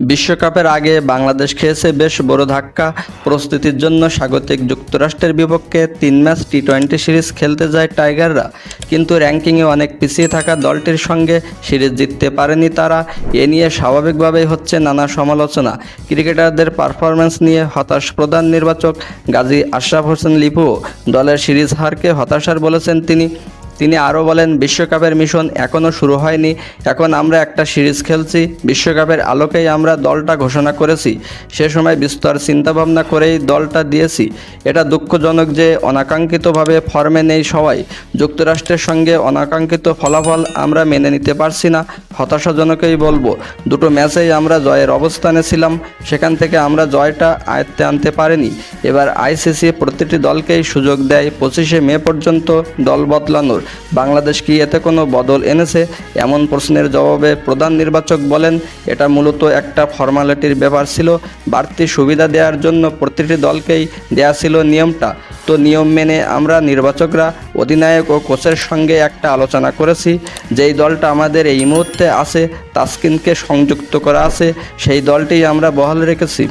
বিশ্বকাপের আগে বাংলাদেশ খেয়েছে বেশ বড় ধাক্কা। প্রস্তুতির জন্য স্বাগতিক যুক্তরাষ্ট্রের বিপক্ষে তিন ম্যাচ টি টোয়েন্টি সিরিজ খেলতে যায় টাইগাররা। কিন্তু র্যাঙ্কিংয়ে অনেক পিছিয়ে থাকা দলটির সঙ্গে সিরিজ জিততে পারেনি তারা। এ নিয়ে স্বাভাবিকভাবেই হচ্ছে নানা সমালোচনা। ক্রিকেটারদের পারফরম্যান্স নিয়ে হতাশ প্রধান নির্বাচক গাজী আশরাফ হোসেন লিপুও দলের সিরিজ হারকে হতাশার বলেছেন তিনি। তিনি আরও বলেন, বিশ্বকাপের মিশন এখনও শুরু হয়নি। এখন আমরা একটা সিরিজ খেলছি, বিশ্বকাপের আলোকেই আমরা দলটা ঘোষণা করেছি। সে সময় বিস্তর চিন্তাভাবনা করেই দলটা দিয়েছি। এটা দুঃখজনক যে অনাকাঙ্ক্ষিতভাবে ফর্মে নেই সবাই। যুক্তরাষ্ট্রের সঙ্গে অনাকাঙ্ক্ষিত ফলাফল আমরা মেনে নিতে পারছি না। হতাশাজনকই বলব। দুটো ম্যাচেই আমরা জয়ের অবস্থানে ছিলাম, সেখান থেকে আমরা জয়টা আয়ত্তে আনতে পারিনি। এবার আইসিসি প্রতিটি দলকেই সুযোগ দেয় পঁচিশে মে পর্যন্ত দল বদলানোর। বাংলাদেশ কি এতে কোনো বদল এনেছে? এমন প্রশ্নের জবাবে প্রধান নির্বাচক বলেন, এটা মূলত একটা ফর্মালিটির ব্যাপার ছিল। বাড়তি সুবিধা দেওয়ার জন্য প্রতিটি দলকেই দেয়া ছিল নিয়মটা। তো নিয়ম মেনে আমরা নির্বাচকরা, অধিনায়ক ও কোচের সঙ্গে একটা আলোচনা করেছি। যেই দলটা আমাদের এই মুহূর্তে আছে, তাসকিনকে সংযুক্ত করা আছে, সেই দলটি আমরা বহাল রেখেছি।